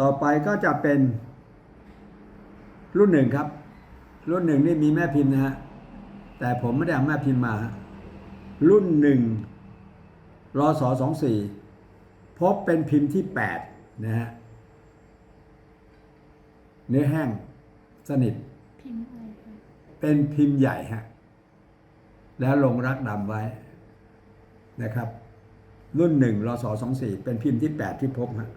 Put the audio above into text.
ต่อไปก็จะเป็น รุ่นหนึ่งครับ รุ่นหนึ่งนี่มีแม่พิมพ์นะฮะ แต่ผมไม่ได้เอาแม่พิมพ์มา รุ่นหนึ่งรอสอสองสี่พบเป็นพิมพ์ที่แปดนะฮะ เนื้อแห้งสนิทพิมพ์ เป็นพิมพ์ใหญ่ฮะแล้วลงรักดำไว้นะครับ รุ่นหนึ่งรอสอสองสี่เป็นพิมพ์ที่แปดที่พบฮะ